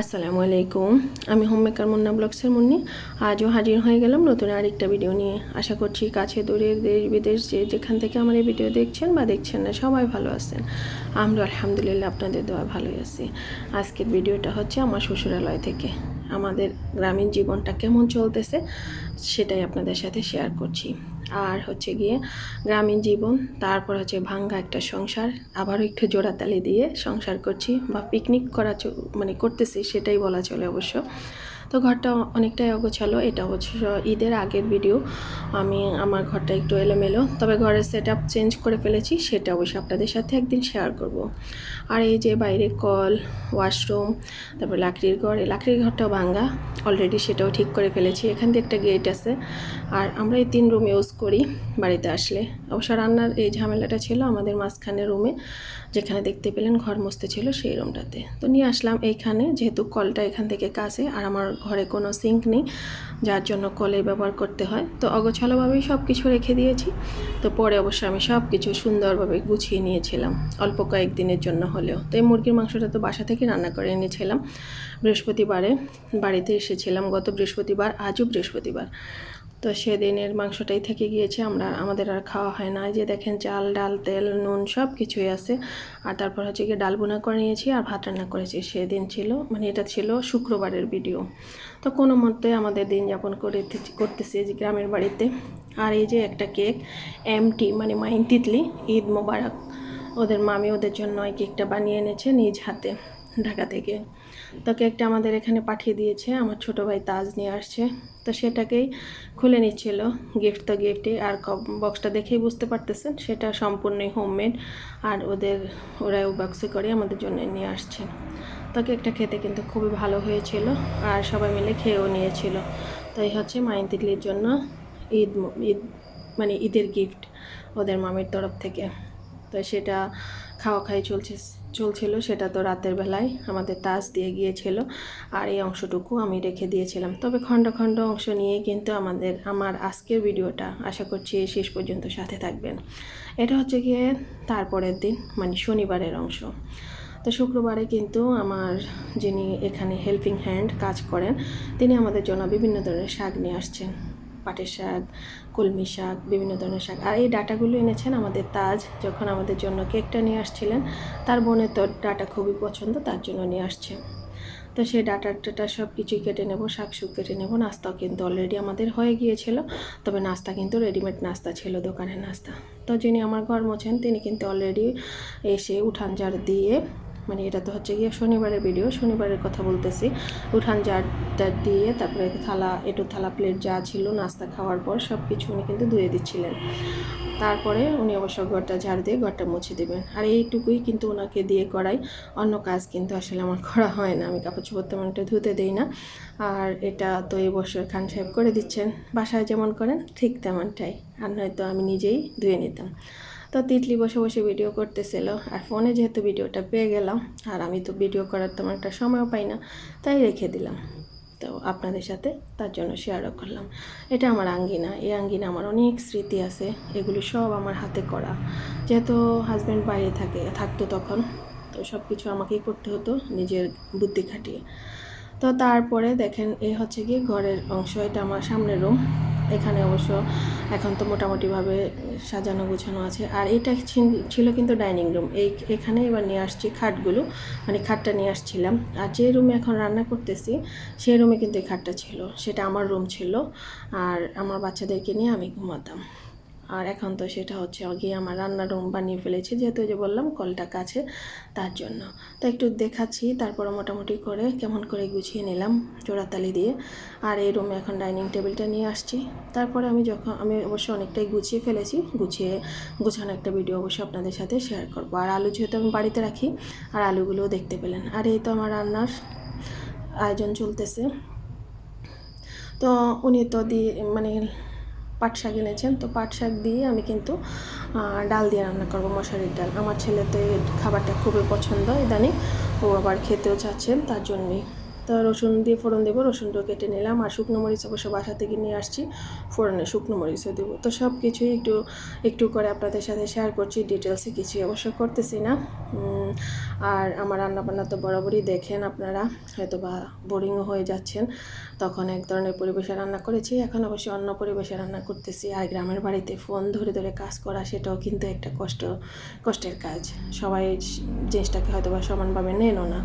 আসসালামু আলাইকুম। আমি হোম মেকার মুন্না ব্লগসের মুন্নি। আজও হাজির হয়ে গেলাম নতুন আরেকটা ভিডিও নিয়ে। আশা করছি কাছে দূরের দেশ বিদেশ যে যেখান থেকে আমার এই ভিডিও দেখছেন বা দেখছেন না, সবাই ভালো আছেন। আমরা আলহামদুলিল্লাহ আপনাদের দোয়া ভালোই আছি। আজকের ভিডিওটা হচ্ছে আমার শ্বশুরালয় থেকে। আমাদের গ্রামীণ জীবনটা কেমন চলতেছে সেটাই আপনাদের সাথে শেয়ার করছি। আর হচ্ছে গিয়ে গ্রামীণ জীবন, তারপর হচ্ছে ভাঙ্গা একটা সংসার, আবারও একটু জোড়াতালি দিয়ে সংসার করছি বা পিকনিক করা মানে করতেছি সেটাই বলা চলে অবশ্য। তো ঘরটা অনেকটাই অগোছালো, এটা অবশ্য ঈদের আগের ভিডিও আমি আমার ঘরটা একটু এলোমেলো, তবে ঘরের সেট আপ চেঞ্জ করে ফেলেছি, সেটা অবশ্যই আপনাদের সাথে একদিন শেয়ার করব। আর এই যে বাইরে কল ওয়াশরুম তারপর লাকড়ির ঘর, এই লাকড়ির ঘরটাও ভাঙ্গা অলরেডি সেটাও ঠিক করে ফেলেছি, এখান দিয়ে একটা গেট আছে। আর আমরা এই তিন রুম ইউজ করি বাড়িতে আসলে। অবশ্য রান্নার এই ঝামেলাটা ছিল আমাদের মাঝখানে রুমে যেখানে দেখতে পেলেন ঘর মুছতে ছিল সেই রুমটাতে তো নিয়ে আসলাম এইখানে, যেহেতু কলটা এখান থেকে কাছে, আর আমার ঘরে কোনো সিঙ্ক নেই, যার জন্য কলে ব্যবহার করতে হয়। তো অগোছালোভাবেই সব কিছু রেখে দিয়েছি। তো পরে অবশ্য আমি সব কিছু সুন্দরভাবে গুছিয়ে নিয়েছিলাম, অল্প কয়েকদিনের জন্য হলেও। তো এই মুরগির মাংসটা তো বাসা থেকে রান্না করে এনেছিলাম। বৃহস্পতিবারে বাড়িতে এসেছিলাম, গত বৃহস্পতিবার, আজও বৃহস্পতিবার। তো সেদিনের মাংসটাই থেকে গিয়েছে। আমরা, আমাদের আর খাওয়া হয় না। যে দেখেন চাল, ডাল, তেল, নুন সব কিছুই আছে। আর তারপর হচ্ছে গিয়ে ডাল বোনা করে নিয়েছি আর ভাত রান্না করেছি। সেদিন ছিল মানে এটা ছিল শুক্রবারের ভিডিও তো কোনো মতে আমাদের দিন যাপন করে করতেছি যে গ্রামের বাড়িতে। আর এই যে একটা কেক এমটি মানে মাইন তিতলি, ঈদ মোবারক। ওদের মামি ওদের জন্য এই কেকটা বানিয়ে এনেছে নিজ হাতে। ঢাকা থেকে। তো কেকটা আমাদের এখানে পাঠিয়ে দিয়েছে, আমার ছোটো ভাই তাজ নিয়ে আসছে। তো সেটাকেই খুলে নিচ্ছিল গিফট তো গিফটই আর বক্সটা দেখেই বুঝতে পারতেছেন, সেটা সম্পূর্ণই হোমমেড আর ওদের, ওরা ও বক্সে করে আমাদের জন্য নিয়ে আসছে। তো কেকটা খেতে কিন্তু খুবই ভালো হয়েছিল, আর সবাই মিলে খেয়েও নিয়েছিল। তো এই হচ্ছে মাইন তিতলির জন্য ঈদ ঈদ মানে ঈদের গিফট ওদের মামির তরফ থেকে। তো সেটা খাওয়া খাই চলছে চলছিল, সেটা তো রাতের বেলায় আমাদের তাস দিয়ে গিয়েছিল আর এই অংশটুকু আমি রেখে দিয়েছিলাম। তবে খণ্ড খণ্ড অংশ নিয়ে কিন্তু আমাদের, আমার আজকের ভিডিওটা আশা করছি শেষ পর্যন্ত সাথে থাকবেন। এটা হচ্ছে গিয়ে তারপরের দিন মানে শনিবারের অংশ। তো শুক্রবারে কিন্তু আমার যিনি এখানে হেল্পিং হ্যান্ড কাজ করেন, তিনি আমাদের জন্য বিভিন্ন ধরনের শাক নিয়ে আসছেন। পাটের শাক, কলমি শাক, বিভিন্ন ধরনের শাক। আর এই ডাটাগুলো এনেছেন আমাদের তাজ যখন আমাদের জন্য কেকটা নিয়ে আসছিলেন, তার বোনের তো ডাটা খুবই পছন্দ, তার জন্য নিয়ে আসছে। তো সেই ডাটা টাটা সব কিছুই কেটে নেব, শাক শুক কেটে নেব নাস্তাও কিন্তু অলরেডি আমাদের হয়ে গিয়েছিল, তবে নাস্তা কিন্তু রেডিমেড নাস্তা ছিল, দোকানের নাস্তা। তো যিনি আমার ঘর মোছেন, তিনি কিন্তু অলরেডি এসে উঠান ঝাড় দিয়ে মানে এটা তো হচ্ছে গিয়ে শনিবারের ভিডিও শনিবারের কথা বলতেছি। উঠান ঝাড়টা দিয়ে তারপরে থালা, এটু থালা প্লেট যা ছিল, নাস্তা খাওয়ার পর সব কিছু উনি কিন্তু ধুয়ে দিচ্ছিলেন। তারপরে উনি অবশ্য ঘরটা ঝাড় দিয়ে ঘরটা মুছে দেবেন। আর এইটুকুই কিন্তু ওনাকে দিয়ে করাই। অন্য কাজ কিন্তু আসলে আমার করা হয় না। আমি কাপড় চোপড় তেমন একটা ধুতে দেই না। আর এটা তো এই বছর খান সাহেব করে দিচ্ছেন। বাসায় যেমন করেন, ঠিক তেমনটাই। আর নয়তো আমি নিজেই ধুয়ে নিতাম। তো তিতলি বসে বসে ভিডিও করতেছিল। আর ফোনে যেহেতু ভিডিওটা পেয়ে গেলাম, আর আমি তো ভিডিও করার তেমন একটা সময়ও পাই না, তাই রেখে দিলাম। তো আপনাদের সাথে তার জন্য শেয়ারও করলাম। এটা আমার আঙ্গিনা, এই আঙ্গিনা আমার অনেক স্মৃতি আছে, এগুলি সব আমার হাতে করা। যেহেতু হাজব্যান্ড বাইরে থাকে, থাকতো তখন, তো সব কিছু আমাকেই করতে হতো, নিজের বুদ্ধি খাটিয়ে। তো তারপরে দেখেন এই হচ্ছে গিয়ে ঘরের অংশ, এটা আমার সামনের রুম এখানে অবশ্য এখন তো মোটামুটিভাবে সাজানো গোছানো আছে। আর এটা ছিল- কিন্তু ডাইনিং রুম। এই, এখানে এবার নিয়ে আসছি খাটগুলো। মানে খাটটা নিয়ে আসছিলাম। আর যে রুমে এখন রান্না করতেছি সেই রুমে কিন্তু এই খাটটা ছিল। সেটা আমার রুম ছিল। আর আমার বাচ্চাদেরকে নিয়ে আমি ঘুমাতাম। আর এখন তো সেটা হচ্ছে গিয়ে আমার রান্নার রুম বানিয়ে ফেলেছি, যেহেতু যে বললাম কলটা কাছে, তার জন্য। তো একটু দেখাচ্ছি তারপরে মোটামুটি করে কেমন করে গুছিয়ে নিলাম জোড়াতালি দিয়ে। আর এই রুমে এখন ডাইনিং টেবিলটা নিয়ে আসছি। তারপরে আমি যখন, আমি অবশ্য অনেকটাই গুছিয়ে ফেলেছি, গুছিয়ে গুছানো একটা ভিডিও অবশ্যই আপনাদের সাথে শেয়ার করব। আর আলু যেহেতু আমি বাড়িতে রাখি, আর আলুগুলোও দেখতে পেলেন। আর এই তো আমার রান্নার আয়োজন চলতেছে। তো উনি তো দিয়ে মানে পাট শাক এনেছেন, তো পাট শাক দিয়ে আমি কিন্তু ডাল দিয়ে রান্না করব মশারির ডাল। আমার ছেলে তো এই খাবারটা খুবই পছন্দ, ইদানিং ও আবার খেতেও চাচ্ছেন, তার জন্যই। তো রসুন দিয়ে ফোড়ন দেবো রসুনটা কেটে নিলাম, আর শুকনো মরিচ অবশ্য বাসা থেকে নিয়ে আসছি, ফোড়নে শুকনো মরিচও দেবো। তো সব কিছুই একটু একটু করে আপনাদের সাথে শেয়ার করছি ডিটেলসে কিছুই অবশ্য করতেছি না। আর আমার রান্নাবান্না তো বরাবরই দেখেন আপনারা হয়তো বা বোরিংও হয়ে যাচ্ছেন। তখন এক ধরনের পরিবেশে রান্না করেছি, এখন অবশ্যই অন্য পরিবেশে রান্না করতেছি। আর গ্রামের বাড়িতে ফোন ধরে ধরে কাজ করা, সেটাও কিন্তু একটা কষ্ট, কষ্টের কাজ। সবাই জিনিসটাকে হয়তো বা সমানভাবে নেনও না।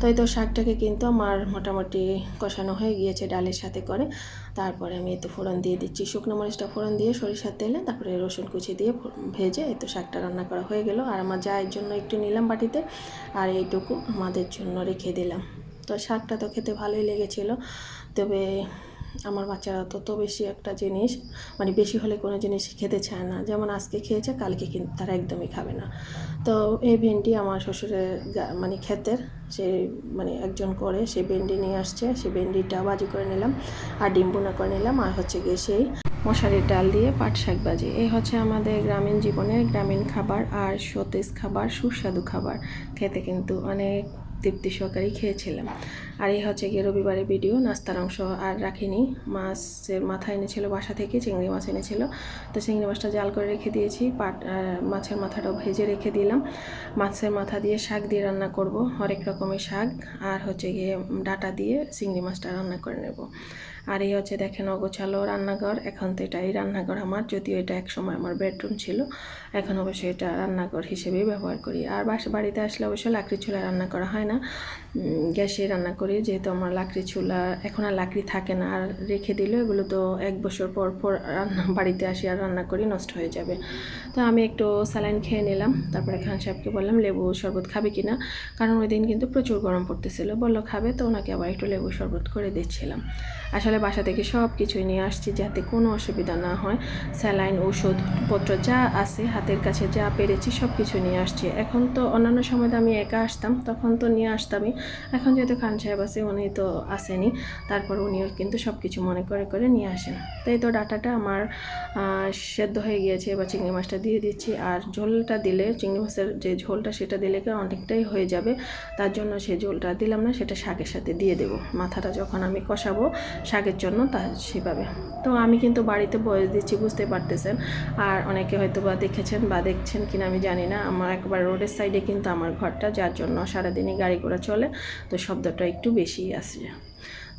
তাই তো শাকটাকে কিন্তু আমার মোটামুটি কষানো হয়ে গিয়েছে ডালের সাথে করে। তারপরে আমি এতে ফোড়ন দিয়ে দিচ্ছি। শুকনো মরিচটা ফোড়ন দিয়ে সরিষার তেলে, তারপরে রসুন কুচি দিয়ে ভেজে এই তো শাকটা রান্না করা হয়ে গেল। আর আমার জায়ের জন্য একটু নিলাম বাটিতে, আর এইটুকু আমাদের জন্য রেখে দিলাম। তো শাকটা তো খেতে ভালোই লেগেছিলো। তবে আমার বাচ্চারা তত বেশি একটা জিনিস মানে বেশি হলে কোনো জিনিস খেতে চায় না। যেমন আজকে খেয়েছে, কালকে কিন্তু তারা একদমই খাবে না। তো এই ভেন্ডি আমার শ্বশুরের মানে ক্ষেতের, সে মানে একজন করে, সে ভেন্ডি নিয়ে আসছে, সে ভেন্ডিটা বাজি করে নিলাম, আর ডিম বোনা করে নিলাম, আর হচ্ছে গিয়ে সেই মশারির ডাল দিয়ে পাট শাক ভাজি এই হচ্ছে আমাদের গ্রামীণ জীবনের গ্রামীণ খাবার আর সতেজ খাবার, সুস্বাদু খাবার। খেতে কিন্তু অনেক তৃপ্তি সহকারেই খেয়েছিলাম। আর এই হচ্ছে গিয়ে রবিবারের ভিডিও নাস্তার অংশ আর রাখিনি। মাছের মাথা এনেছিল বাসা থেকে, চিংড়ি মাছ এনেছিল। তো চিংড়ি মাছটা জাল করে রেখে দিয়েছি, পাট মাছের মাথাটাও ভেজে রেখে দিলাম। মাছের মাথা দিয়ে শাক দিয়ে রান্না করব, হরেক রকমের শাক। আর হচ্ছে গিয়ে ডাটা দিয়ে চিংড়ি মাছটা রান্না করে নেব। আর এই হচ্ছে দেখেন অগোছালো রান্নাঘর। এখন তো এটাই রান্নাঘর আমার, যদিও এটা এক সময় আমার বেডরুম ছিল। এখন অবশ্যই এটা রান্নাঘর হিসেবেই ব্যবহার করি। আর বাসা বাড়িতে আসলে অবশ্যই লাকড়ি চুলা রান্না করা হয় না। গ্যাসে রান্না করি, যেহেতু আমার লাকড়ি চুলা, এখন আর লাকড়ি থাকে না। আর রেখে দিলে এগুলো তো এক বছর পর পর রান্না বাড়িতে আসি আর রান্না করি, নষ্ট হয়ে যাবে। তো আমি একটু স্যালাইন খেয়ে নিলাম। তারপরে খান সাহেবকে বললাম, লেবু শরবত খাবে কিনা কারণ ওই দিন কিন্তু প্রচুর গরম পড়তেছিল। বলল, খাবে? তো ওনাকে আবার একটু লেবু শরবত করে দিচ্ছিলাম। আসলে বাসা থেকে সব কিছুই নিয়ে আসছি যাতে কোনো অসুবিধা না হয়। স্যালাইন ওষুধপত্র যা আছে, হাতের কাছে যা পেরেছি সব কিছু নিয়ে আসছি। এখন তো অন্যান্য সময় তো আমি একা আসতাম, তখন তো নিয়ে আসতামই। এখন যেহেতু খান সাহেব আছে, উনি তো আসেনি। তারপর উনিও কিন্তু সব কিছু মনে করে করে নিয়ে আসেন। তাই তো ডাটাটা আমার সেদ্ধ হয়ে গিয়েছে। এবার চিংড়ি মাছটা দিয়ে দিচ্ছি। আর ঝোলটা দিলে, চিংড়ি মাছের যে ঝোলটা, সেটা দিলে অনেকটাই হয়ে যাবে। তার জন্য সেই ঝোলটা দিলাম না, সেটা শাকের সাথে দিয়ে দেবো। মাথাটা যখন আমি কষাবো শাকের জন্য তা সেভাবে। তো আমি কিন্তু বাড়িতে বয়স দিচ্ছি, বুঝতে পারতেছেন। আর অনেকে হয়তো বা দেখেছেন বা দেখছেন কিনা আমি জানি না। আমার একবার রোডের সাইডে কিন্তু আমার ঘরটা, যার জন্য সারাদিনই গাড়ি ঘোড়া চলে। তো শব্দটা একটু বেশিই আসে।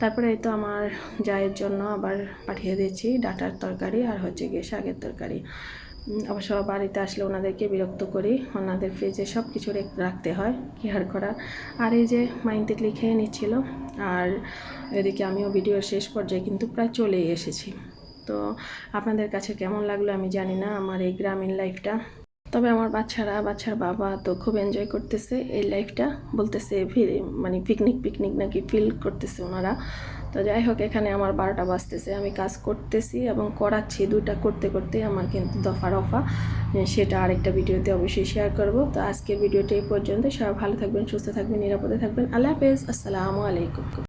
তারপরে এই তো আমার জায়ের জন্য আবার পাঠিয়ে দিয়েছি ডাটার তরকারি আর হচ্ছে গিয়ে শাকের তরকারি। অবশ্য বাড়িতে আসলে ওনাদেরকে বিরক্ত করি। ওনাদের ফ্রিজে সব কিছু রেখ- রাখতে হয়, কি আর করা আর এই যে মাইন তেতলি খেয়ে নিচ্ছিল, আর এদিকে আমিও ভিডিওর শেষ পর্যায়ে কিন্তু প্রায় চলেই এসেছি। তো আপনাদের কাছে কেমন লাগল আমি জানি না, আমার এই গ্রামীণ লাইফটা তবে আমার বাচ্চারা, বাচ্চার বাবা তো খুব এনজয় করতেছে এই লাইফটা বলতেছে মানে পিকনিক পিকনিক নাকি ফিল করতেছে ওনারা। তো যাই হোক, এখানে আমার বারোটা বাজতেছে, আমি কাজ করতেছি এবং করাচ্ছি দুইটা করতে করতে আমার কিন্তু দফা রফা সেটা আরেকটা ভিডিওতে অবশ্যই শেয়ার করব। তো আজকের ভিডিওটা এই পর্যন্ত সবাই ভালো থাকবেন, সুস্থ থাকবেন, নিরাপদে থাকবেন। আল্লাহ হাফেজ। আসসালামু আলাইকুম।